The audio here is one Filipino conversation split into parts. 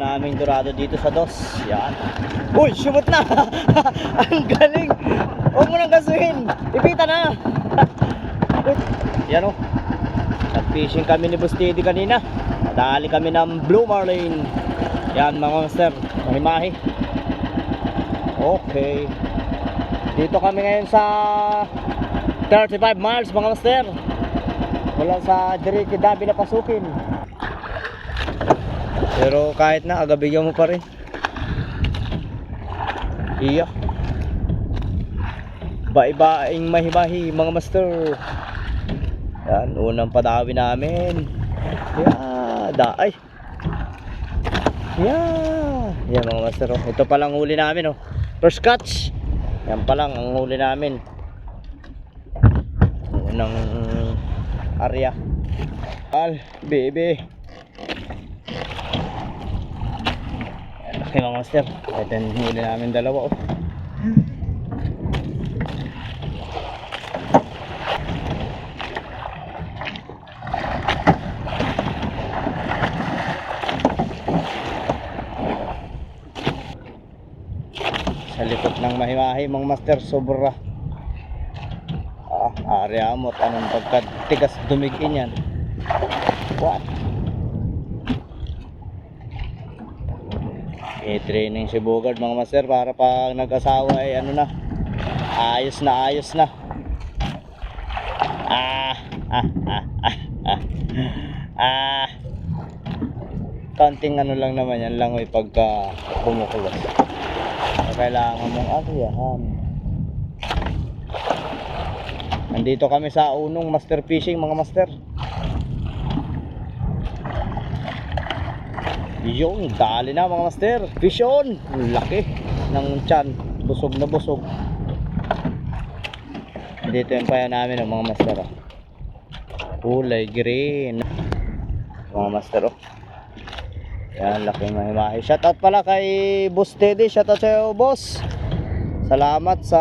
Naming dorado dito sa dos. Yan. Uy, sumot na! Ang galing! Huwag mo nang gasuhin! Ipita na! Yan o. Nag-fishing kami ni Bustidi kanina. Nadali kami ng Blue Marlin. Yan mga master. Mahimahi. Okay. Dito kami ngayon sa 35 miles mga master. Mula sa Diriki Dabi na pasukin. Pero kahit na, agabigyan mo pa rin. Iya. Ba-ibaing mahimahi mga master. Yan, unang padawi namin. Yeah, daay. Yeah. Yan mga master. oh. Ito pa lang huli namin oh. First catch. Yan pa lang ang huli namin. Unang area. Al, baby. Okay mga master, ito yung huli namin dalawa oh. Sa likod ng mahimahi mga master, sobra. Ah, area mo at anong pagkatigas dumigin yan. What? May training si Bogard mga master para pag nag-asawa ay ano na ayos na ayos na. Ah ah ah ah ah ah. Konting ano lang naman yan lang ay pagka bumukulos kailangan mong asiyahan nandito kami sa unong master fishing mga master Yung dali na mga master. Fish on. Laki ng tiyan. Busog na busog. Dito yung paya namin oh, mga master. Oh. Kulay green. Mga master oh. Yan, laki ng himahi. Shoutout pala kay Boss Teddy. Shoutout sa'yo, boss. Salamat sa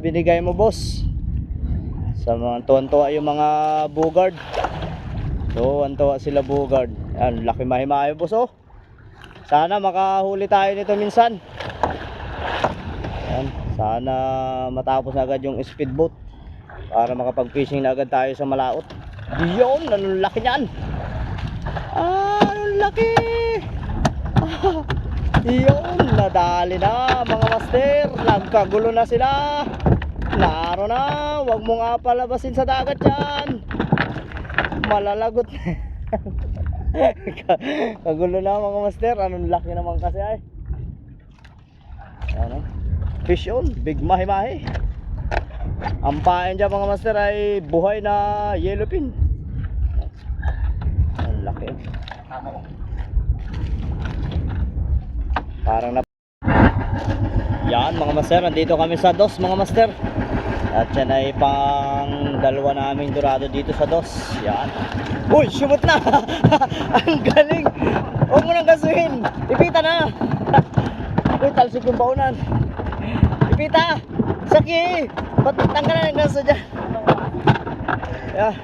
binigay mo, boss. Sa mga tuwan-tuwa yung mga bugard. Tuwan-tuwa sila bugard. Yan, laki mahimahi, boss oh. Sana makahuli tayo nito minsan. Yan, sana matapos na agad yung speedboat para makapag-fishing na agad tayo sa Malaot. Yun, anong laki niyan? Ah, anong laki! Ah, yun, nadali na mga master. Nagkagulo na sila. Klaro na, wag mo nga palabasin sa dagat yan. Malalagot Kagulo na mga master, anong laki naman kasi ay. Ano? Fish on, big mahi-mahi. Ang pain dyan mga master ay buhay na yellow pin. Ang laki. Parang na Yan mga master, nandito kami sa DOS mga master. At yan ay pang dalawa naming dorado dito sa DOS. Yan. Uy, sumot na! Ang galing! Huwag mo nang gasuhin! Ipita na! Uy, talsik yung baunan. Ipita! Saki! Ba't tanggalan ng gaso dyan? Yeah.